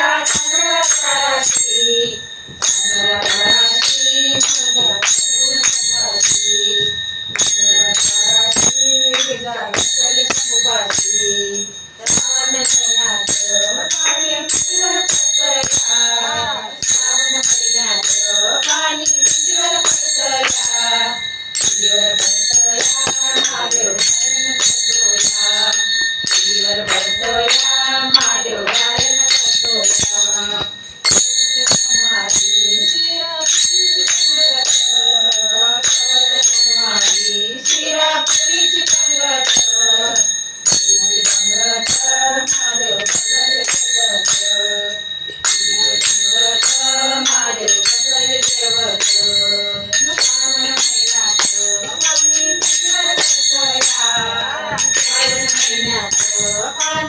back.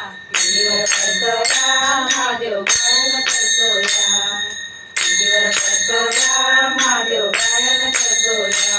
करतो या